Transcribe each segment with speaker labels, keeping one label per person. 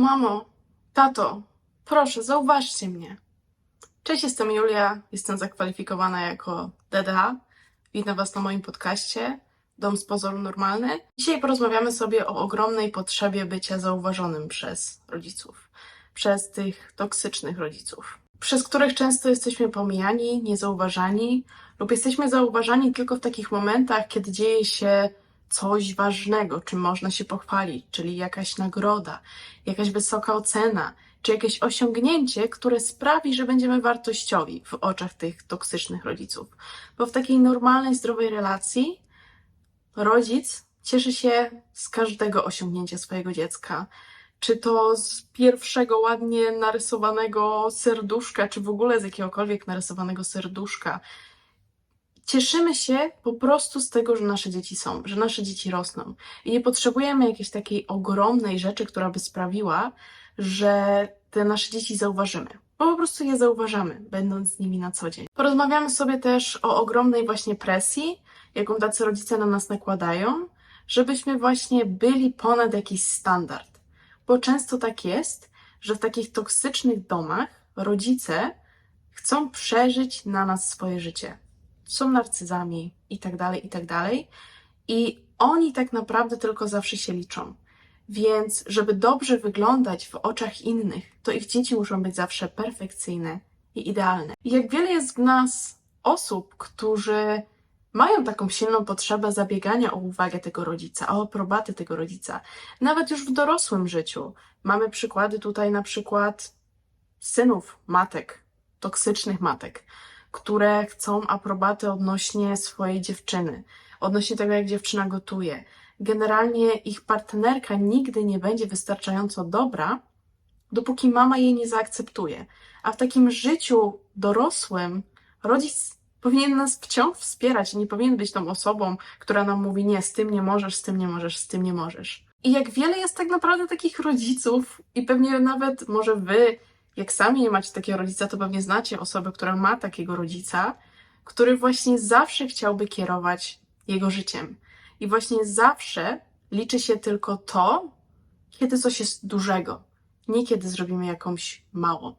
Speaker 1: Mamo, tato, proszę, zauważcie mnie. Cześć, jestem Julia, jestem zakwalifikowana jako DDA. Witam Was na moim podcaście Dom z pozoru normalny. Dzisiaj porozmawiamy sobie o ogromnej potrzebie bycia zauważonym przez rodziców, przez tych toksycznych rodziców, przez których często jesteśmy pomijani, niezauważani lub jesteśmy zauważani tylko w takich momentach, kiedy dzieje się coś ważnego, czym można się pochwalić, czyli jakaś nagroda, jakaś wysoka ocena, czy jakieś osiągnięcie, które sprawi, że będziemy wartościowi w oczach tych toksycznych rodziców. Bo w takiej normalnej, zdrowej relacji rodzic cieszy się z każdego osiągnięcia swojego dziecka. Czy to z pierwszego ładnie narysowanego serduszka, czy w ogóle z jakiegokolwiek narysowanego serduszka. Cieszymy się po prostu z tego, że nasze dzieci są, że nasze dzieci rosną. I nie potrzebujemy jakiejś takiej ogromnej rzeczy, która by sprawiła, że te nasze dzieci zauważymy. Bo po prostu je zauważamy, będąc z nimi na co dzień. Porozmawiamy sobie też o ogromnej właśnie presji, jaką tacy rodzice na nas nakładają, żebyśmy właśnie byli ponad jakiś standard. Bo często tak jest, że w takich toksycznych domach rodzice chcą przeżyć na nas swoje życie. Są narcyzami i tak dalej, i tak. I oni tak naprawdę tylko zawsze się liczą. Więc, żeby dobrze wyglądać w oczach innych, to ich dzieci muszą być zawsze perfekcyjne i idealne. I jak wiele jest w nas osób, którzy mają taką silną potrzebę zabiegania o uwagę tego rodzica, o aprobatę tego rodzica, nawet już w dorosłym życiu. Mamy przykłady tutaj na przykład synów matek, toksycznych matek, które chcą aprobaty odnośnie swojej dziewczyny, odnośnie tego, jak dziewczyna gotuje. Generalnie ich partnerka nigdy nie będzie wystarczająco dobra, dopóki mama jej nie zaakceptuje. A w takim życiu dorosłym rodzic powinien nas wciąż wspierać, nie powinien być tą osobą, która nam mówi: Nie, z tym nie możesz, z tym nie możesz, z tym nie możesz. I jak wiele jest tak naprawdę takich rodziców, i pewnie nawet może wy, jak sami nie macie takiego rodzica, to pewnie znacie osobę, która ma takiego rodzica, który właśnie zawsze chciałby kierować jego życiem. I właśnie zawsze liczy się tylko to, kiedy coś jest dużego, nie kiedy zrobimy jakąś małą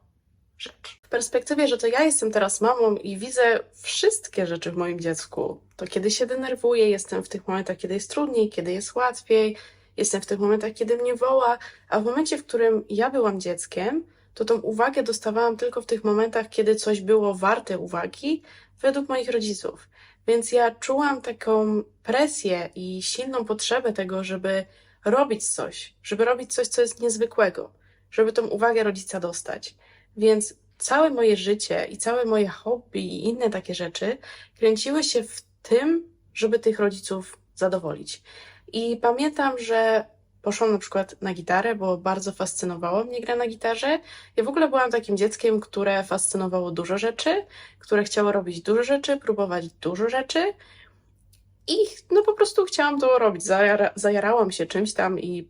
Speaker 1: rzecz. W perspektywie, że to ja jestem teraz mamą i widzę wszystkie rzeczy w moim dziecku, to kiedy się denerwuję, jestem w tych momentach, kiedy jest trudniej, kiedy jest łatwiej, jestem w tych momentach, kiedy mnie woła, a w momencie, w którym ja byłam dzieckiem, to tą uwagę dostawałam tylko w tych momentach, kiedy coś było warte uwagi według moich rodziców. Więc ja czułam taką presję i silną potrzebę tego, żeby robić coś, żeby robić coś, co jest niezwykłego, żeby tą uwagę rodzica dostać. Więc całe moje życie i całe moje hobby i inne takie rzeczy kręciły się w tym, żeby tych rodziców zadowolić. I pamiętam, że poszłam na przykład na gitarę, bo bardzo fascynowało mnie gra na gitarze. Ja w ogóle byłam takim dzieckiem, które fascynowało dużo rzeczy, które chciało robić dużo rzeczy, próbować dużo rzeczy. I no po prostu chciałam to robić. Zajara, zajarałam się czymś tam i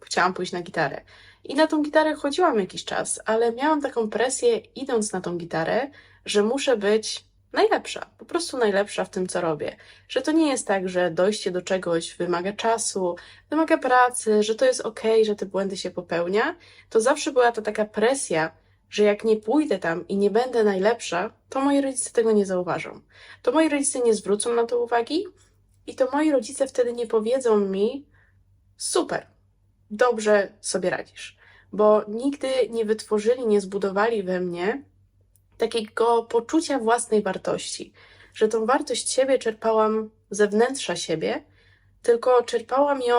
Speaker 1: chciałam pójść na gitarę. I na tą gitarę chodziłam jakiś czas, ale miałam taką presję, idąc na tą gitarę, że muszę być najlepsza, po prostu najlepsza w tym, co robię. Że to nie jest tak, że dojście do czegoś wymaga czasu, wymaga pracy, że to jest ok, że te błędy się popełnia. To zawsze była to taka presja, że jak nie pójdę tam i nie będę najlepsza, to moi rodzice tego nie zauważą. To moi rodzice nie zwrócą na to uwagi i to moi rodzice wtedy nie powiedzą mi: super, dobrze sobie radzisz. Bo nigdy nie wytworzyli, nie zbudowali we mnie takiego poczucia własnej wartości, że tą wartość siebie czerpałam ze wnętrza siebie, tylko czerpałam ją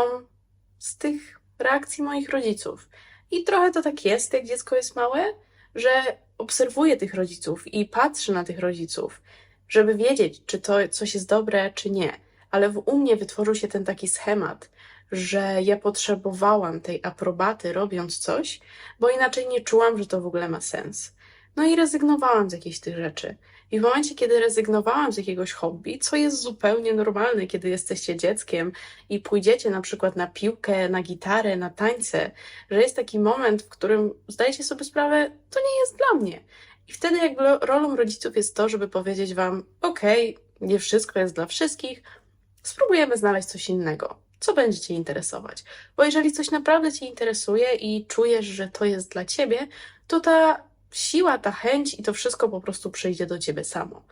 Speaker 1: z tych reakcji moich rodziców. I trochę to tak jest, jak dziecko jest małe, że obserwuję tych rodziców i patrzę na tych rodziców, żeby wiedzieć, czy to coś jest dobre, czy nie. Ale w u mnie wytworzył się ten taki schemat, że ja potrzebowałam tej aprobaty robiąc coś, bo inaczej nie czułam, że to w ogóle ma sens. No i rezygnowałam z jakichś tych rzeczy. I w momencie, kiedy rezygnowałam z jakiegoś hobby, co jest zupełnie normalne, kiedy jesteście dzieckiem i pójdziecie na przykład na piłkę, na gitarę, na tańce, że jest taki moment, w którym zdajecie sobie sprawę, to nie jest dla mnie. I wtedy jakby rolą rodziców jest to, żeby powiedzieć wam, okej, nie wszystko jest dla wszystkich, spróbujemy znaleźć coś innego co będzie Cię interesować. Bo jeżeli coś naprawdę Cię interesuje i czujesz, że to jest dla Ciebie, to ta siła, ta chęć i to wszystko po prostu przyjdzie do Ciebie samo.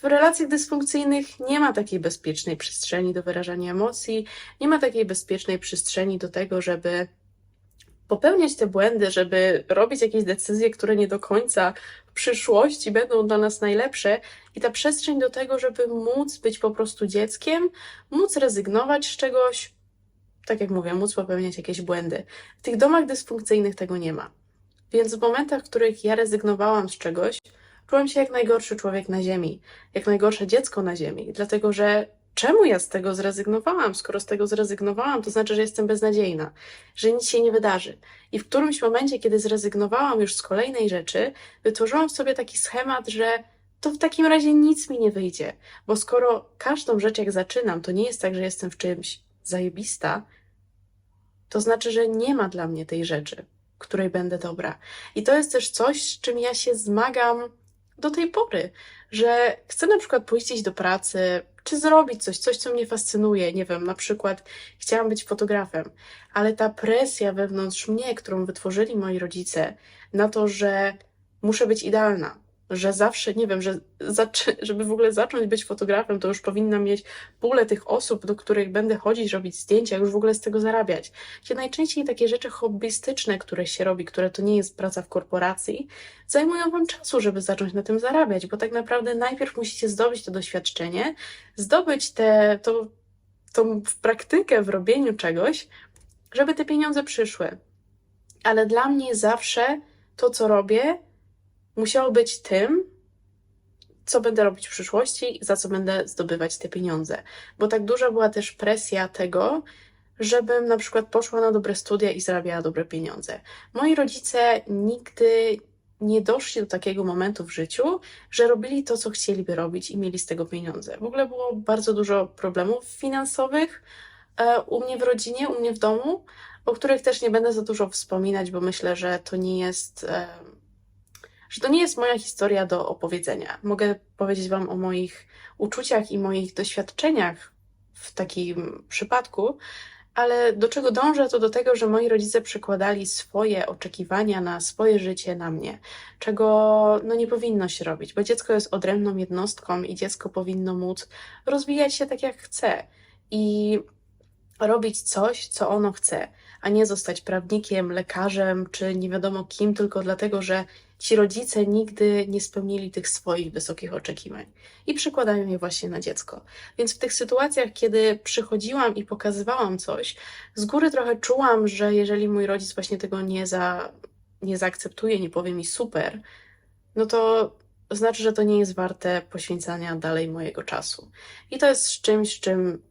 Speaker 1: W relacjach dysfunkcyjnych nie ma takiej bezpiecznej przestrzeni do wyrażania emocji, nie ma takiej bezpiecznej przestrzeni do tego, żeby popełniać te błędy, żeby robić jakieś decyzje, które nie do końca w przyszłości będą dla nas najlepsze, i ta przestrzeń do tego, żeby móc być po prostu dzieckiem, móc rezygnować z czegoś, tak jak mówię, móc popełniać jakieś błędy. W tych domach dysfunkcyjnych tego nie ma. Więc w momentach, w których ja rezygnowałam z czegoś, czułam się jak najgorszy człowiek na ziemi, jak najgorsze dziecko na ziemi, dlatego że czemu ja z tego zrezygnowałam? Skoro z tego zrezygnowałam, to znaczy, że jestem beznadziejna, że nic się nie wydarzy. I w którymś momencie, kiedy zrezygnowałam już z kolejnej rzeczy, wytworzyłam w sobie taki schemat, że to w takim razie nic mi nie wyjdzie, bo skoro każdą rzecz jak zaczynam, to nie jest tak, że jestem w czymś zajebista, to znaczy, że nie ma dla mnie tej rzeczy, której będę dobra. I to jest też coś, z czym ja się zmagam do tej pory, że chcę na przykład pójść iść do pracy, czy zrobić coś, coś, co mnie fascynuje. Nie wiem, na przykład chciałam być fotografem, ale ta presja wewnątrz mnie, którą wytworzyli moi rodzice, na to, że muszę być idealna, że zawsze, nie wiem, że żeby w ogóle zacząć być fotografem, to już powinnam mieć pulę tych osób, do których będę chodzić, robić zdjęcia, już w ogóle z tego zarabiać. Gdzie najczęściej takie rzeczy hobbystyczne, które się robi, które to nie jest praca w korporacji, zajmują Wam czasu, żeby zacząć na tym zarabiać, bo tak naprawdę najpierw musicie zdobyć to doświadczenie, zdobyć te, to, tą praktykę w robieniu czegoś, żeby te pieniądze przyszły. Ale dla mnie zawsze to, co robię, musiało być tym, co będę robić w przyszłości, za co będę zdobywać te pieniądze. Bo tak duża była też presja tego, żebym na przykład poszła na dobre studia i zarabiała dobre pieniądze. Moi rodzice nigdy nie doszli do takiego momentu w życiu, że robili to, co chcieliby robić i mieli z tego pieniądze. W ogóle było bardzo dużo problemów finansowych e, u mnie w rodzinie, u mnie w domu, o których też nie będę za dużo wspominać, bo myślę, że to nie jest. Że to nie jest moja historia do opowiedzenia. Mogę powiedzieć Wam o moich uczuciach i moich doświadczeniach w takim przypadku, ale do czego dążę, to do tego, że moi rodzice przekładali swoje oczekiwania na swoje życie na mnie, czego no nie powinno się robić, bo dziecko jest odrębną jednostką i dziecko powinno móc rozwijać się tak, jak chce i robić coś, co ono chce, a nie zostać prawnikiem, lekarzem czy nie wiadomo kim, tylko dlatego, że ci rodzice nigdy nie spełnili tych swoich wysokich oczekiwań i przykładają je właśnie na dziecko. Więc w tych sytuacjach, kiedy przychodziłam i pokazywałam coś, z góry trochę czułam, że jeżeli mój rodzic właśnie tego nie, za, nie zaakceptuje, nie powie mi super, no to znaczy, że to nie jest warte poświęcania dalej mojego czasu. I to jest czymś, czym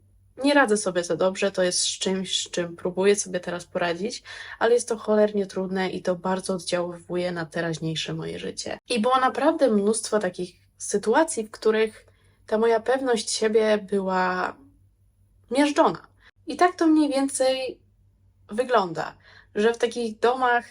Speaker 1: nie radzę sobie za dobrze, to jest czymś, z czym próbuję sobie teraz poradzić, ale jest to cholernie trudne i to bardzo oddziaływuje na teraźniejsze moje życie. I było naprawdę mnóstwo takich sytuacji, w których ta moja pewność siebie była miażdżona. I tak to mniej więcej wygląda, że w takich domach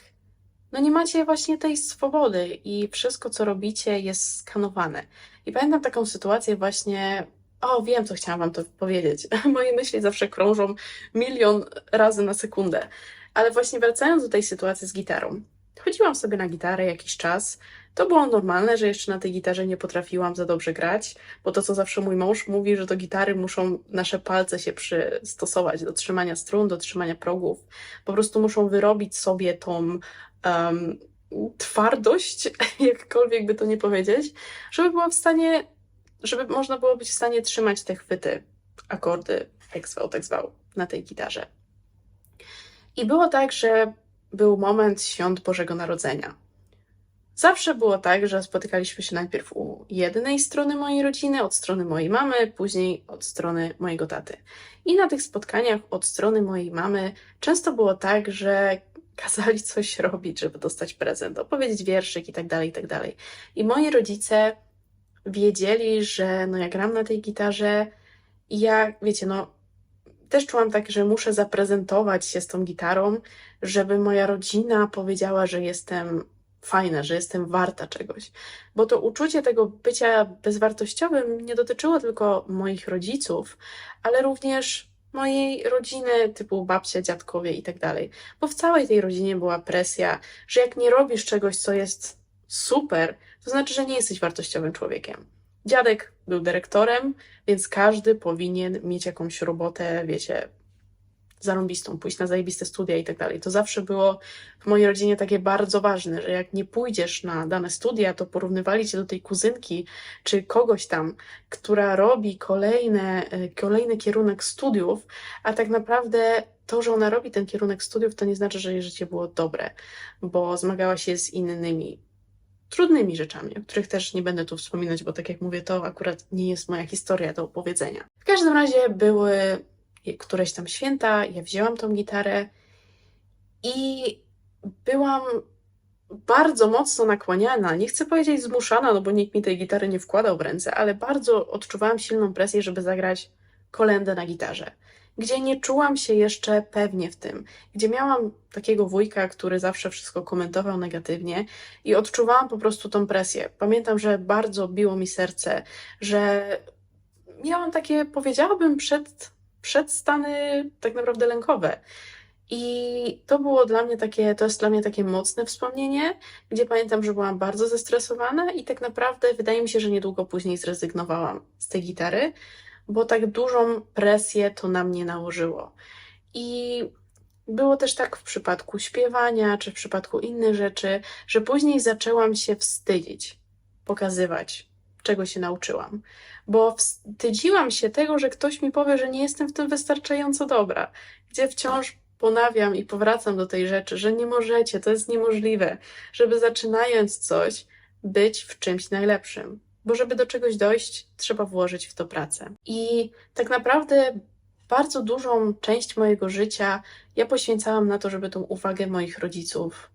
Speaker 1: no nie macie właśnie tej swobody i wszystko, co robicie, jest skanowane. I pamiętam taką sytuację właśnie o, wiem, co chciałam Wam to powiedzieć. Moje myśli zawsze krążą milion razy na sekundę. Ale właśnie wracając do tej sytuacji z gitarą. Chodziłam sobie na gitarę jakiś czas. To było normalne, że jeszcze na tej gitarze nie potrafiłam za dobrze grać, bo to, co zawsze mój mąż mówi, że do gitary muszą nasze palce się przystosować do trzymania strun, do trzymania progów. Po prostu muszą wyrobić sobie tą um, twardość, jakkolwiek by to nie powiedzieć, żeby była w stanie żeby można było być w stanie trzymać te chwyty, akordy, jak zwał, tak zwał, na tej gitarze. I było tak, że był moment świąt Bożego Narodzenia. Zawsze było tak, że spotykaliśmy się najpierw u jednej strony mojej rodziny, od strony mojej mamy, później od strony mojego taty. I na tych spotkaniach od strony mojej mamy często było tak, że kazali coś robić, żeby dostać prezent, opowiedzieć wierszyk i tak dalej, i tak dalej. I moi rodzice wiedzieli, że no ja gram na tej gitarze i ja, wiecie, no też czułam tak, że muszę zaprezentować się z tą gitarą, żeby moja rodzina powiedziała, że jestem fajna, że jestem warta czegoś. Bo to uczucie tego bycia bezwartościowym nie dotyczyło tylko moich rodziców, ale również mojej rodziny, typu babcia, dziadkowie i tak dalej. Bo w całej tej rodzinie była presja, że jak nie robisz czegoś, co jest super, to znaczy, że nie jesteś wartościowym człowiekiem. Dziadek był dyrektorem, więc każdy powinien mieć jakąś robotę, wiecie, zarąbistą, pójść na zajebiste studia i tak dalej. To zawsze było w mojej rodzinie takie bardzo ważne, że jak nie pójdziesz na dane studia, to porównywali cię do tej kuzynki czy kogoś tam, która robi kolejne, e, kolejny kierunek studiów, a tak naprawdę to, że ona robi ten kierunek studiów, to nie znaczy, że jej życie było dobre, bo zmagała się z innymi trudnymi rzeczami, o których też nie będę tu wspominać, bo tak jak mówię, to akurat nie jest moja historia do opowiedzenia. W każdym razie były któreś tam święta, ja wzięłam tą gitarę i byłam bardzo mocno nakłaniana, nie chcę powiedzieć zmuszana, no bo nikt mi tej gitary nie wkładał w ręce, ale bardzo odczuwałam silną presję, żeby zagrać kolendę na gitarze, gdzie nie czułam się jeszcze pewnie w tym, gdzie miałam takiego wujka, który zawsze wszystko komentował negatywnie i odczuwałam po prostu tą presję. Pamiętam, że bardzo biło mi serce, że miałam takie, powiedziałabym, przed, przedstany tak naprawdę lękowe. I to było dla mnie takie, to jest dla mnie takie mocne wspomnienie, gdzie pamiętam, że byłam bardzo zestresowana i tak naprawdę wydaje mi się, że niedługo później zrezygnowałam z tej gitary, bo tak dużą presję to na mnie nałożyło. I było też tak w przypadku śpiewania, czy w przypadku innych rzeczy, że później zaczęłam się wstydzić, pokazywać, czego się nauczyłam. Bo wstydziłam się tego, że ktoś mi powie, że nie jestem w tym wystarczająco dobra, gdzie wciąż ponawiam i powracam do tej rzeczy, że nie możecie, to jest niemożliwe, żeby zaczynając coś, być w czymś najlepszym. Bo żeby do czegoś dojść, trzeba włożyć w to pracę. I tak naprawdę bardzo dużą część mojego życia ja poświęcałam na to, żeby tą uwagę moich rodziców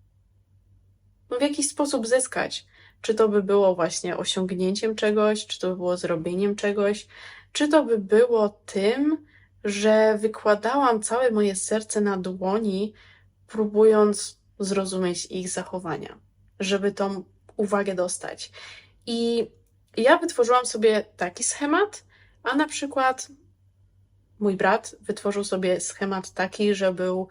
Speaker 1: no, w jakiś sposób zyskać. Czy to by było właśnie osiągnięciem czegoś, czy to by było zrobieniem czegoś, czy to by było tym, że wykładałam całe moje serce na dłoni, próbując zrozumieć ich zachowania, żeby tą uwagę dostać. I ja wytworzyłam sobie taki schemat, a na przykład mój brat wytworzył sobie schemat taki, że był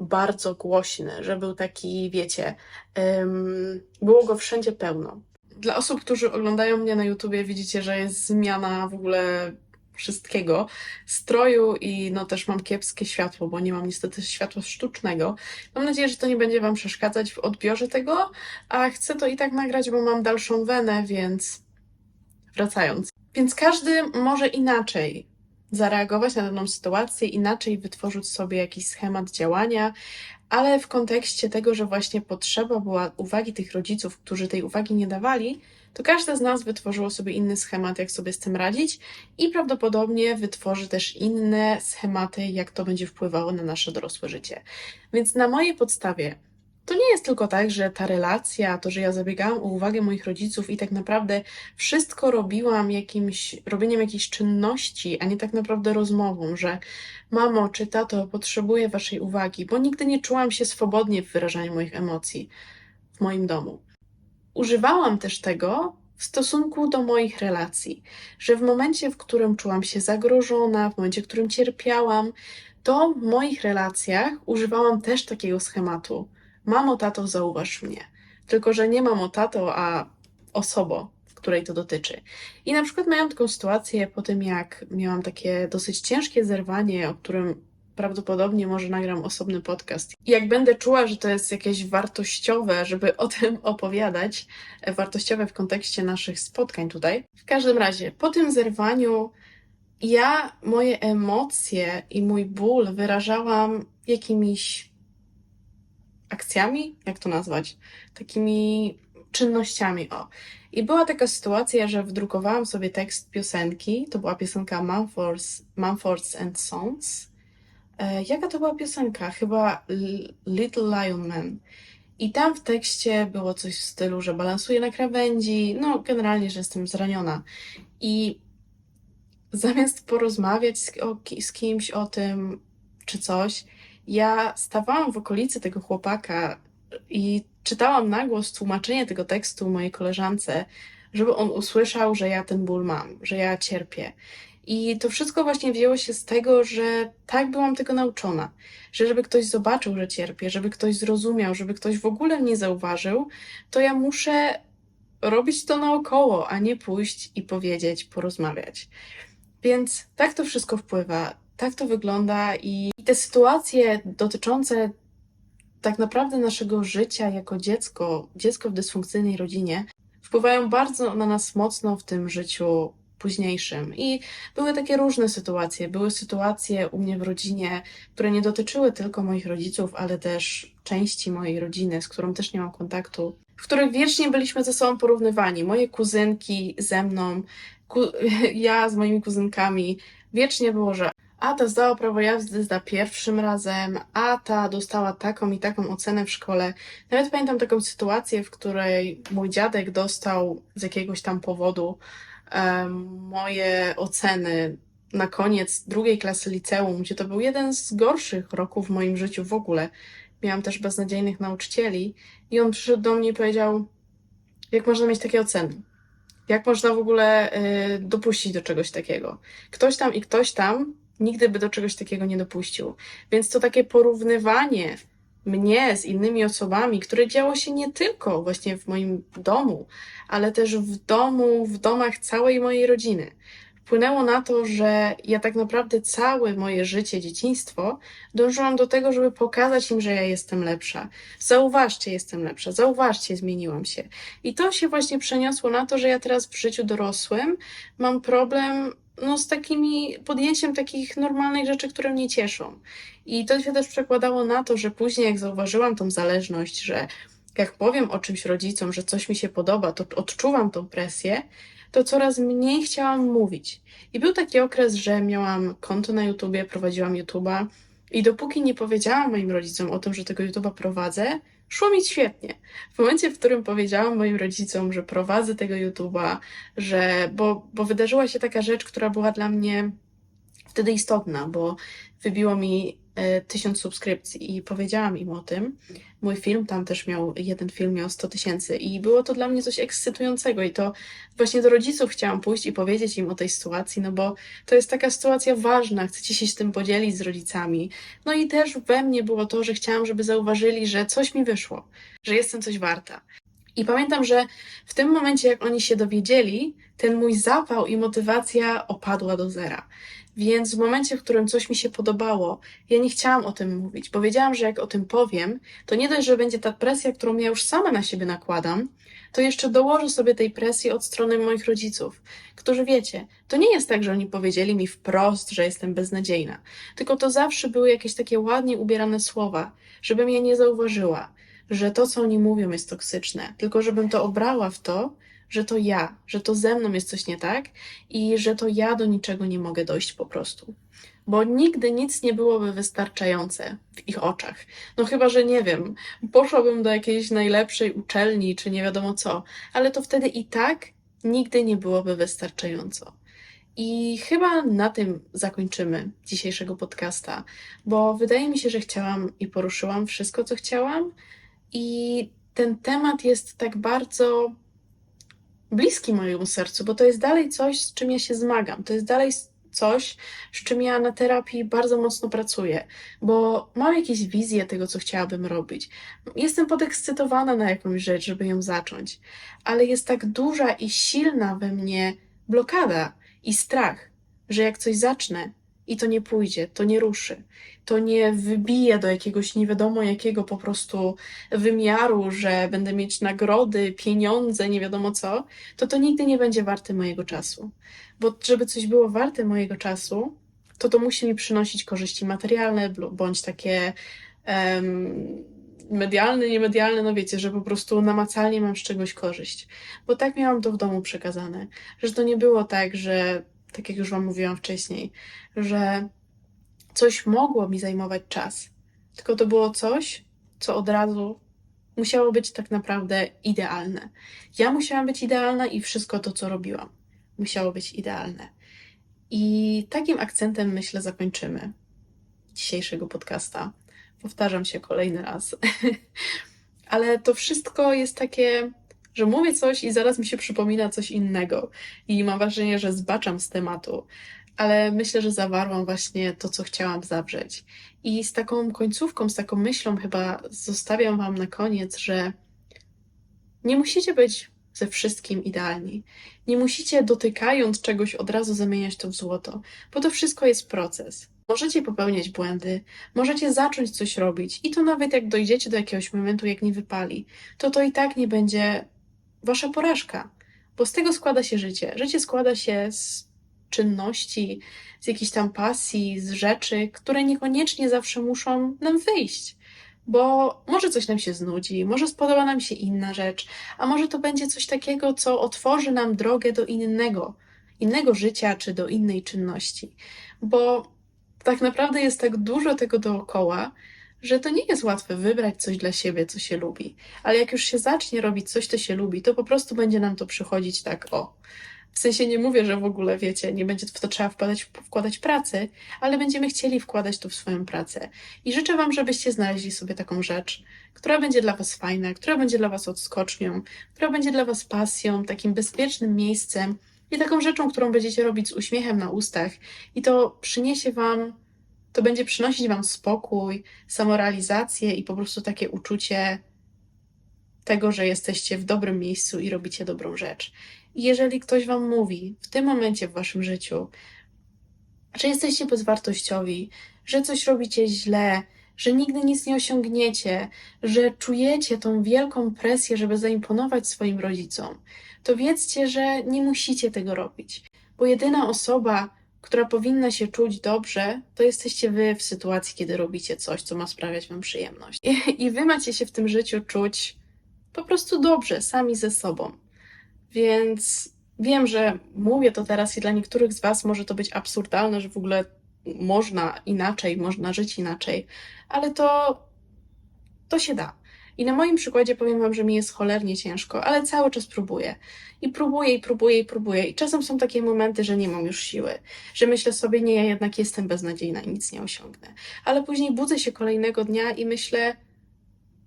Speaker 1: bardzo głośny, że był taki, wiecie, um, było go wszędzie pełno. Dla osób, którzy oglądają mnie na YouTubie, widzicie, że jest zmiana w ogóle wszystkiego, stroju i no też mam kiepskie światło, bo nie mam niestety światła sztucznego. Mam nadzieję, że to nie będzie Wam przeszkadzać w odbiorze tego, a chcę to i tak nagrać, bo mam dalszą wenę, więc wracając. Więc każdy może inaczej zareagować na daną sytuację, inaczej wytworzyć sobie jakiś schemat działania, ale w kontekście tego, że właśnie potrzeba była uwagi tych rodziców, którzy tej uwagi nie dawali, to każdy z nas wytworzyło sobie inny schemat, jak sobie z tym radzić i prawdopodobnie wytworzy też inne schematy, jak to będzie wpływało na nasze dorosłe życie. Więc na mojej podstawie to nie jest tylko tak, że ta relacja, to, że ja zabiegałam o uwagę moich rodziców i tak naprawdę wszystko robiłam jakimś, robieniem jakiejś czynności, a nie tak naprawdę rozmową, że mamo czy tato, potrzebuję waszej uwagi, bo nigdy nie czułam się swobodnie w wyrażaniu moich emocji w moim domu. Używałam też tego w stosunku do moich relacji, że w momencie, w którym czułam się zagrożona, w momencie, w którym cierpiałam, to w moich relacjach używałam też takiego schematu Mamo, tato, zauważ mnie. Tylko, że nie mamo, tato, a osobo, której to dotyczy. I na przykład miałam taką sytuację po tym, jak miałam takie dosyć ciężkie zerwanie, o którym prawdopodobnie może nagram osobny podcast. I jak będę czuła, że to jest jakieś wartościowe, żeby o tym opowiadać, e, wartościowe w kontekście naszych spotkań tutaj. W każdym razie, po tym zerwaniu ja moje emocje i mój ból wyrażałam jakimiś akcjami, jak to nazwać, takimi czynnościami, o. I była taka sytuacja, że wdrukowałam sobie tekst piosenki, to była piosenka Mumfords and Sons. E, jaka to była piosenka? Chyba Little Lion Man. I tam w tekście było coś w stylu, że balansuję na krawędzi, no generalnie, że jestem zraniona. I zamiast porozmawiać z, o, z kimś o tym, czy coś, ja stawałam w okolicy tego chłopaka i czytałam na głos tłumaczenie tego tekstu mojej koleżance, żeby on usłyszał, że ja ten ból mam, że ja cierpię. I to wszystko właśnie wzięło się z tego, że tak byłam tego nauczona, że żeby ktoś zobaczył, że cierpię, żeby ktoś zrozumiał, żeby ktoś w ogóle mnie zauważył, to ja muszę robić to naokoło, a nie pójść i powiedzieć, porozmawiać. Więc tak to wszystko wpływa, tak to wygląda i te sytuacje dotyczące tak naprawdę naszego życia jako dziecko, dziecko w dysfunkcyjnej rodzinie, wpływają bardzo na nas mocno w tym życiu późniejszym. I były takie różne sytuacje. Były sytuacje u mnie w rodzinie, które nie dotyczyły tylko moich rodziców, ale też części mojej rodziny, z którą też nie mam kontaktu, w których wiecznie byliśmy ze sobą porównywani. Moje kuzynki ze mną, ku ja z moimi kuzynkami. Wiecznie było, że a ta zdała prawo jazdy za pierwszym razem, a ta dostała taką i taką ocenę w szkole. Nawet pamiętam taką sytuację, w której mój dziadek dostał z jakiegoś tam powodu em, moje oceny na koniec drugiej klasy liceum, gdzie to był jeden z gorszych roków w moim życiu w ogóle. Miałam też beznadziejnych nauczycieli i on przyszedł do mnie i powiedział, jak można mieć takie oceny? Jak można w ogóle y, dopuścić do czegoś takiego? Ktoś tam i ktoś tam nigdy by do czegoś takiego nie dopuścił. Więc to takie porównywanie mnie z innymi osobami, które działo się nie tylko właśnie w moim domu, ale też w domu, w domach całej mojej rodziny. Wpłynęło na to, że ja tak naprawdę całe moje życie, dzieciństwo dążyłam do tego, żeby pokazać im, że ja jestem lepsza. Zauważcie, jestem lepsza, zauważcie, zmieniłam się. I to się właśnie przeniosło na to, że ja teraz w życiu dorosłym mam problem no, z takimi podjęciem takich normalnych rzeczy, które mnie cieszą. I to się też przekładało na to, że później, jak zauważyłam tą zależność, że jak powiem o czymś rodzicom, że coś mi się podoba, to odczuwam tą presję, to coraz mniej chciałam mówić. I był taki okres, że miałam konto na YouTubie, prowadziłam YouTuba i dopóki nie powiedziałam moim rodzicom o tym, że tego YouTuba prowadzę, szło mi świetnie. W momencie, w którym powiedziałam moim rodzicom, że prowadzę tego YouTuba, że, bo, bo wydarzyła się taka rzecz, która była dla mnie wtedy istotna, bo wybiło mi tysiąc subskrypcji i powiedziałam im o tym. Mój film tam też miał, jeden film miał 100 tysięcy i było to dla mnie coś ekscytującego i to właśnie do rodziców chciałam pójść i powiedzieć im o tej sytuacji, no bo to jest taka sytuacja ważna, chcecie się z tym podzielić z rodzicami. No i też we mnie było to, że chciałam, żeby zauważyli, że coś mi wyszło, że jestem coś warta. I pamiętam, że w tym momencie, jak oni się dowiedzieli, ten mój zapał i motywacja opadła do zera. Więc w momencie, w którym coś mi się podobało, ja nie chciałam o tym mówić, bo wiedziałam, że jak o tym powiem, to nie dość, że będzie ta presja, którą ja już sama na siebie nakładam, to jeszcze dołożę sobie tej presji od strony moich rodziców, którzy wiecie, to nie jest tak, że oni powiedzieli mi wprost, że jestem beznadziejna, tylko to zawsze były jakieś takie ładnie ubierane słowa, żebym ja nie zauważyła, że to, co oni mówią, jest toksyczne, tylko żebym to obrała w to, że to ja, że to ze mną jest coś nie tak i że to ja do niczego nie mogę dojść po prostu. Bo nigdy nic nie byłoby wystarczające w ich oczach. No chyba, że nie wiem, poszłabym do jakiejś najlepszej uczelni, czy nie wiadomo co, ale to wtedy i tak nigdy nie byłoby wystarczająco. I chyba na tym zakończymy dzisiejszego podcasta, bo wydaje mi się, że chciałam i poruszyłam wszystko, co chciałam, i ten temat jest tak bardzo bliski mojemu sercu, bo to jest dalej coś, z czym ja się zmagam. To jest dalej coś, z czym ja na terapii bardzo mocno pracuję, bo mam jakieś wizje tego, co chciałabym robić. Jestem podekscytowana na jakąś rzecz, żeby ją zacząć, ale jest tak duża i silna we mnie blokada i strach, że jak coś zacznę, i to nie pójdzie, to nie ruszy, to nie wybije do jakiegoś nie wiadomo jakiego po prostu wymiaru, że będę mieć nagrody, pieniądze, nie wiadomo co, to to nigdy nie będzie warte mojego czasu. Bo żeby coś było warte mojego czasu, to to musi mi przynosić korzyści materialne bądź takie um, medialne, niemedialne, no wiecie, że po prostu namacalnie mam z czegoś korzyść. Bo tak miałam to w domu przekazane, że to nie było tak, że tak jak już Wam mówiłam wcześniej, że coś mogło mi zajmować czas, tylko to było coś, co od razu musiało być tak naprawdę idealne. Ja musiałam być idealna i wszystko to, co robiłam, musiało być idealne. I takim akcentem myślę zakończymy dzisiejszego podcasta. Powtarzam się kolejny raz. Ale to wszystko jest takie że mówię coś i zaraz mi się przypomina coś innego i mam wrażenie, że zbaczam z tematu. ale myślę, że zawarłam właśnie to, co chciałam zawrzeć. I z taką końcówką, z taką myślą chyba zostawiam Wam na koniec, że nie musicie być ze wszystkim idealni. Nie musicie dotykając czegoś od razu zamieniać to w złoto, bo to wszystko jest proces. Możecie popełniać błędy, możecie zacząć coś robić i to nawet jak dojdziecie do jakiegoś momentu, jak nie wypali, to to i tak nie będzie wasza porażka, bo z tego składa się życie. Życie składa się z czynności, z jakichś tam pasji, z rzeczy, które niekoniecznie zawsze muszą nam wyjść. Bo może coś nam się znudzi, może spodoba nam się inna rzecz, a może to będzie coś takiego, co otworzy nam drogę do innego, innego życia czy do innej czynności. Bo tak naprawdę jest tak dużo tego dookoła, że to nie jest łatwe wybrać coś dla siebie, co się lubi. Ale jak już się zacznie robić coś, co się lubi, to po prostu będzie nam to przychodzić tak o. W sensie nie mówię, że w ogóle wiecie, nie będzie w to trzeba wkładać, wkładać pracy, ale będziemy chcieli wkładać to w swoją pracę. I życzę Wam, żebyście znaleźli sobie taką rzecz, która będzie dla Was fajna, która będzie dla Was odskocznią, która będzie dla Was pasją, takim bezpiecznym miejscem i taką rzeczą, którą będziecie robić z uśmiechem na ustach. I to przyniesie Wam, to będzie przynosić Wam spokój, samorealizację i po prostu takie uczucie tego, że jesteście w dobrym miejscu i robicie dobrą rzecz. I jeżeli ktoś Wam mówi w tym momencie w Waszym życiu, że jesteście bezwartościowi, że coś robicie źle, że nigdy nic nie osiągniecie, że czujecie tą wielką presję, żeby zaimponować swoim rodzicom, to wiedzcie, że nie musicie tego robić. Bo jedyna osoba, która powinna się czuć dobrze, to jesteście wy w sytuacji, kiedy robicie coś, co ma sprawiać wam przyjemność. I, i wy macie się w tym życiu czuć po prostu dobrze, sami ze sobą. Więc wiem, że mówię to teraz i dla niektórych z Was może to być absurdalne, że w ogóle można inaczej, można żyć inaczej, ale to, to się da. I na moim przykładzie powiem Wam, że mi jest cholernie ciężko, ale cały czas próbuję. I próbuję, i próbuję, i próbuję. I czasem są takie momenty, że nie mam już siły, że myślę sobie, nie, ja jednak jestem beznadziejna i nic nie osiągnę. Ale później budzę się kolejnego dnia i myślę,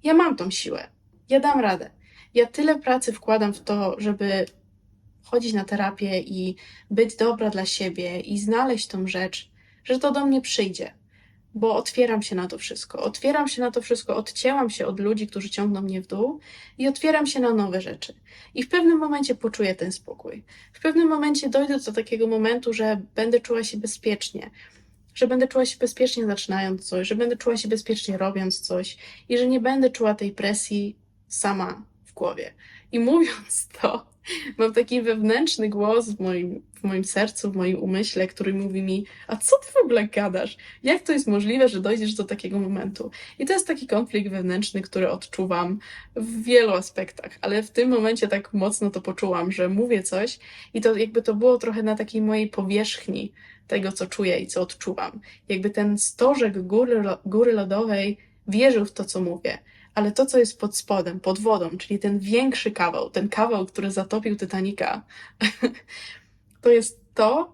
Speaker 1: ja mam tą siłę, ja dam radę. Ja tyle pracy wkładam w to, żeby chodzić na terapię i być dobra dla siebie i znaleźć tą rzecz, że to do mnie przyjdzie. Bo otwieram się na to wszystko. Otwieram się na to wszystko, odcięłam się od ludzi, którzy ciągną mnie w dół i otwieram się na nowe rzeczy. I w pewnym momencie poczuję ten spokój. W pewnym momencie dojdę do takiego momentu, że będę czuła się bezpiecznie, że będę czuła się bezpiecznie zaczynając coś, że będę czuła się bezpiecznie robiąc coś i że nie będę czuła tej presji sama w głowie. I mówiąc to, mam taki wewnętrzny głos w moim, w moim sercu, w moim umyśle, który mówi mi: A co ty w ogóle gadasz? Jak to jest możliwe, że dojdziesz do takiego momentu? I to jest taki konflikt wewnętrzny, który odczuwam w wielu aspektach, ale w tym momencie tak mocno to poczułam, że mówię coś i to jakby to było trochę na takiej mojej powierzchni tego, co czuję i co odczuwam. Jakby ten stożek góry, góry lodowej wierzył w to, co mówię ale to, co jest pod spodem, pod wodą, czyli ten większy kawał, ten kawał, który zatopił Titanica, to jest to,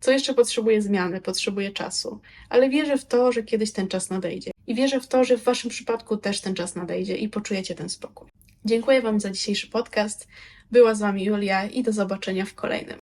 Speaker 1: co jeszcze potrzebuje zmiany, potrzebuje czasu. Ale wierzę w to, że kiedyś ten czas nadejdzie. I wierzę w to, że w Waszym przypadku też ten czas nadejdzie i poczujecie ten spokój. Dziękuję Wam za dzisiejszy podcast. Była z Wami Julia i do zobaczenia w kolejnym.